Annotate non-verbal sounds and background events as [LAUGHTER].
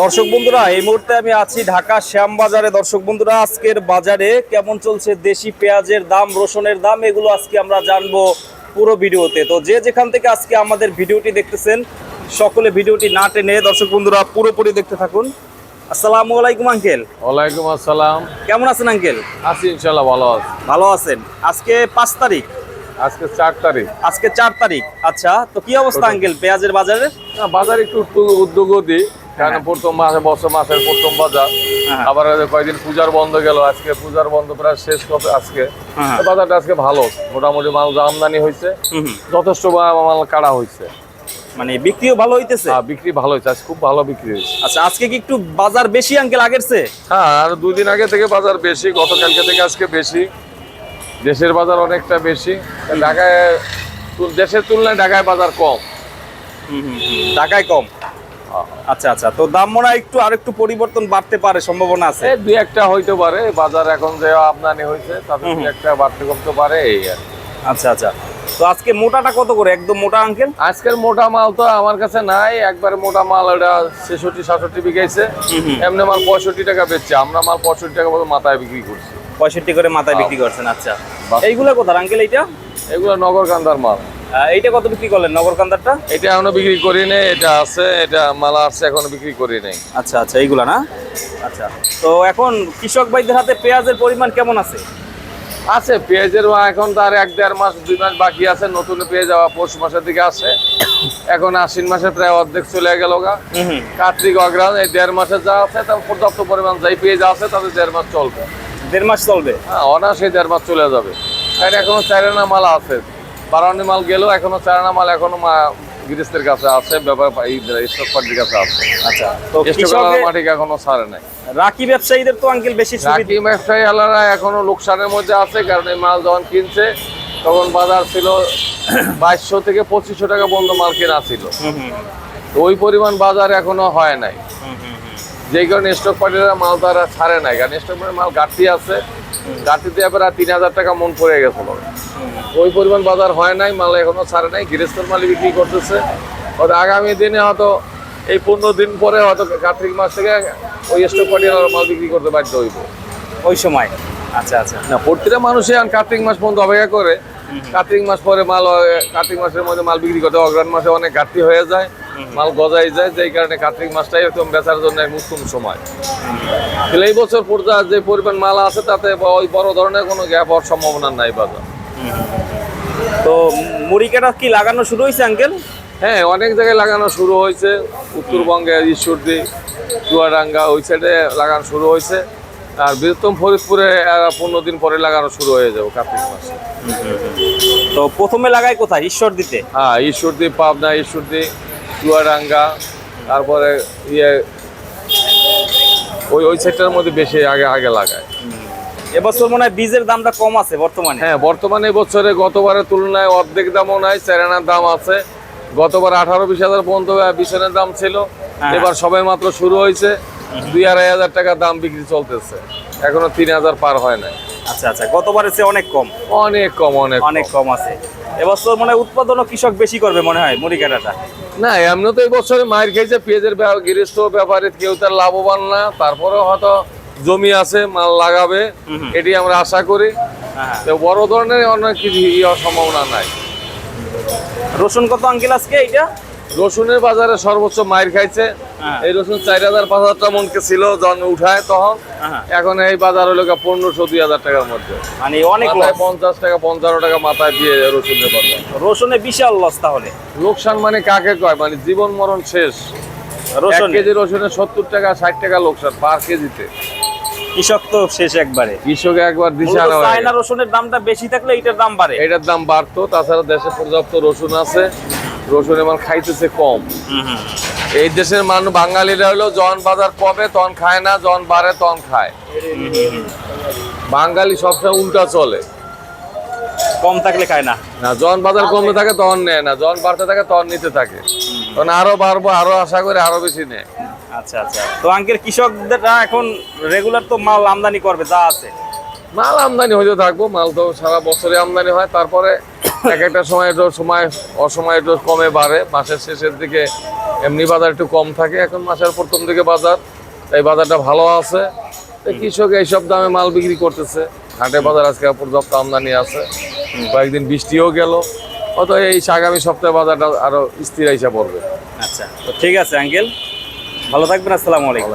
দর্শক বন্ধুরা এই মুহূর্তে আমি আছি ঢাকা শ্যামবাজারে। দর্শক বন্ধুরা আজকের বাজারে কেমন চলছে দেশি পেঁয়াজের দাম রসুনের দাম এগুলো আজকে আমরা জানব পুরো ভিডিওতে। তো যে যেখান থেকে আজকে আমাদের ভিডিওটি দেখতেছেন সকলে ভিডিওটি না টেনে দর্শক বন্ধুরা পুরোপুরি দেখতে থাকুন। আসসালামু আলাইকুম আঙ্কেল। ওয়ালাইকুম আসসালাম। কেমন আছেন আঙ্কেল? আছি ইনশাল্লাহ ভালো আছে। ভালো আছেন। আজকে পাঁচ তারিখ। আজকে চার তারিখ। আজকে চার তারিখ। আচ্ছা তো কি অবস্থা আঙ্কেল পেঁয়াজের বাজারে বাজার একটু উদ্যোগ দিই কারণ হ্যাঁ। প্রথম মাসে বছর মাসের প্রথম বাজার। হ্যাঁ। আবার কয়েকদিন পূজার বন্ধ গেল আজকে পূজার বন্ধ প্রায় শেষ হবে আজকে? হ্যাঁ। বাজারটা আজকে ভালো। মোটামুটি মাল আমদানি হয়েছে। যথেষ্ট মাল কাটা হয়েছে। মানে বিক্রিও ভালো হইতেছে? হ্যাঁ, বিক্রি ভালো হয়েছে আজ খুব ভালো বিক্রি হয়েছে। আচ্ছা আজকে কি একটু বাজার বেশি আঙ্কেল আগের হ্যাঁ আর দুই দিন আগে থেকে বাজার বেশি গতকালকে থেকে আজকে বেশি। দেশের বাজার অনেকটা বেশি। ঢাকায় দেশের তুলনায় ঢাকায় বাজার কম। ঢাকায় কম। আচ্ছা আচ্ছা। তো দাম মনে একটু আরেকটু পরিবর্তন বাড়তে পারে সম্ভাবনা আছে। দুই একটা হইতে পারে। বাজার এখন যে আমদানি হয়েছে তাতে দুই একটা বাড়তে কমতে পারে এই আর। আচ্ছা আচ্ছা। তো আজকে মোটাটা কত করে? একদম মোটা আঙ্কেল? আজকের মোটা মাল তো আমার কাছে নাই। একবারে মোটা মাল ওটা ছেষট্টি সাতষট্টি বিঘাইছে এমনি মাল পঁয়ষট্টি টাকা বেচছে। আমরা মাল পঁয়ষট্টি টাকা মতো মাথায় বিক্রি করছি। পঁয়ষট্টি করে মাথায় বিক্রি করছেন আচ্ছা। এইগুলা কত আঙ্কেল এইটা? এগুলো নগর কান্দার মাল। এইটা কত বিক্রি করলেন নগরকান্দারটা এটা এখনও বিক্রি করি নেই এটা আছে এটা মালা আছে এখনও বিক্রি করি নেই। আচ্ছা আচ্ছা এইগুলা না? আচ্ছা তো এখন কৃষক ভাইদের হাতে পেঁয়াজের পরিমাণ কেমন আছে? আছে পেঁয়াজের এখন তার এক দেড় মাস দুই মাস বাকি আছে নতুন পেঁয়াজ যাওয়া পৌষ মাসের দিকে আসে। এখন আশ্বিন মাসে প্রায় অর্ধেক চলে গেল গা। কার্তিক অগ্রহণ এই দেড় মাসে যা আছে তার পর্যাপ্ত পরিমাণ যাই পেঁয়াজ আছে তাদের দেড় মাস চলবে। দেড় মাস চলবে? হ্যাঁ অনায়াসে দেড় মাস চলে যাবে। কারণ এখনও চারানা মাল আছে। বারানি মাল গেলেও এখনও চারানা মাল এখনও গৃহস্থের কাছে আছে ব্যাপার এই স্টক পার্টির কাছে আছে। আচ্ছা তো কৃষকের মাটিক এখনও ছাড়ে নাই। রাখি ব্যবসায়ীদের তো আঙ্কেল বেশি রাকি ব্যবসায়ী আলারা এখনও লোকসানের মধ্যে আছে কারণ এই মাল যখন কিনছে তখন বাজার ছিল [COUGHS] বাইশশো থেকে পঁচিশশো টাকা বন্ধ মাল কেনা ছিল। ওই পরিমাণ বাজার এখনও হয় নাই। যেই কারণে স্টক পার্টিরা মাল তারা ছাড়ে নাই। কারণ স্টক পার্টির মাল ঘাটতি আছে। ঘাটতিতে এবার তিন হাজার টাকা মন পড়ে গেছিল ওই পরিমাণ বাজার হয় নাই মাল এখনও ছাড়ে নাই। গৃহস্থর মাল বিক্রি করতেছে। হয়তো আগামী দিনে হয়তো এই পনেরো দিন পরে হয়তো কার্তিক মাস থেকে ওই স্টক পার্টির মাল বিক্রি করতে বাধ্য হইব। ওই সময়। আচ্ছা আচ্ছা। না প্রতিটা মানুষই এখন কার্তিক মাস পর্যন্ত অপেক্ষা করে। কার্তিক মাস পরে মাল কার্তিক মাসের মধ্যে মাল বিক্রি করতে অগ্রাণ মাসে অনেক ঘাটতি হয়ে যায়। মাল গজাই যায় যেই কারণে কার্তিক মাসটাই এরকম বেচার জন্য উত্তম সময়। তাহলে এই বছর পর্যন্ত যে পরিমাণ মাল আছে তাতে ওই বড় ধরনের কোনো গ্যাপ হওয়ার সম্ভাবনা নাই বাজার। তো মুড়ি কাটা কি লাগানো শুরু হয়েছে আঙ্কেল? হ্যাঁ অনেক জায়গায় লাগানো শুরু হয়েছে। উত্তরবঙ্গে ঈশ্বরদী চুয়াডাঙ্গা ওই সাইডে লাগানো শুরু হয়েছে। আর বৃহত্তম ফরিদপুরে পনেরো দিন পরে লাগানো শুরু হয়ে যাবে কার্তিক মাসে। তো প্রথমে লাগাই কোথায়? ঈশ্বর দিতে হ্যাঁ ঈশ্বরদী পাবনা ঈশ্বরদী। চুয়াডাঙ্গা তারপরে ইয়ে ওই ওই সেক্টরের মধ্যে বেশি আগে আগে লাগায়। এবছর মনে হয় বীজের দামটা কম আছে বর্তমানে। হ্যাঁ বর্তমানে বছরে গতবারের তুলনায় অর্ধেক দামও নাই চারানার দাম আছে। গতবার আঠারো বিশ হাজার পর্যন্ত বিছনের দাম ছিল। হ্যাঁ। এবার সবাই মাত্র শুরু হয়েছে। দুই আড়াই হাজার টাকা দাম বিক্রি চলতেছে। এখনও তিন হাজার পার হয় নাই। আচ্ছা আচ্ছা গতবারের চেয়ে অনেক কম। অনেক কম অনেক অনেক কম। কম আছে। এবছর মনে হয় উৎপাদনও কৃষক বেশি করবে মনে হয় মুড়ি কাটাটা না এমনি তো এই বছরে মায়ের খেয়েছে পেঁয়াজের গৃহস্থ ব্যাপারে কেউ তার লাভবান না তারপরেও হয়তো জমি আছে মাল লাগাবে। এটি আমরা আশা করি। হ্যাঁ তো বড় ধরনের অনেক কিছু সম্ভাবনা নাই। রসুন কত আঙ্কেল আজকে এইটা? রসুনের বাজারে সর্বোচ্চ মায়ের খাইছে। হ্যাঁ। এই রসুন চার হাজার পাঁচ হাজার টাকা মনকে ছিল যখন উঠায় তখন। হ্যাঁ। এখন এই বাজার হলো পনেরোশো দুই হাজার টাকার মধ্যে। মানে অনেক পঞ্চাশ টাকা পঞ্চান্ন টাকা মাথায় দিয়ে বাজার রসুনে বিশাল লস তাহলে। লোকসান মানে কাকে কয়? মানে জীবন মরণ শেষ। রসুন? কেজি রসুনের সত্তর টাকা ষাট টাকা লোকসান পার কেজিতে। কৃষক তো শেষ একবারে। কৃষক একবার দিশে মূলত আনা চায়না রসুনের দামটা বেশি থাকলে এটার দাম বাড়ে। এটার দাম বাড়তো তাছাড়া দেশে পর্যাপ্ত রসুন আছে। রসুনের মাল খাইতেছে কম। হুম হুম এই দেশের মানুষ বাঙালিরা হলো জন বাজার কমে তখন খায় না জন বাড়ে তখন খায়। বাঙালি সবসময় উল্টা চলে। কম থাকলে খায় না। না জন বাজার কমে থাকে তখন নেয় না জন বাড়তে থাকে তখন নিতে থাকে। তখন আরও বাড়বো আরও আশা করে আরও বেশি নেয়। আচ্ছা আচ্ছা। তো আঙ্কেল কৃষকদের এখন রেগুলার তো মাল আমদানি করবে যা আছে। মাল আমদানি হইতে থাকব মাল তো সারা বছরে আমদানি হয় তারপরে এক একটা সময় একটু সময় অসময় একটু কমে বাড়ে। মাসের শেষের দিকে এমনি বাজার একটু কম থাকে। এখন মাসের প্রথম দিকে বাজার তাই বাজারটা ভালো আছে। কৃষক এইসব দামে মাল বিক্রি করতেছে। হাটে বাজার আজকে পর্যাপ্ত আমদানি আছে। কয়েকদিন বৃষ্টিও গেল। অত এই আগামী সপ্তাহে বাজারটা আরও স্থির হিসাব পড়বে। আচ্ছা তো ঠিক আছে আঙ্কেল। ভালো থাকবেন আসসালামু আলাইকুম।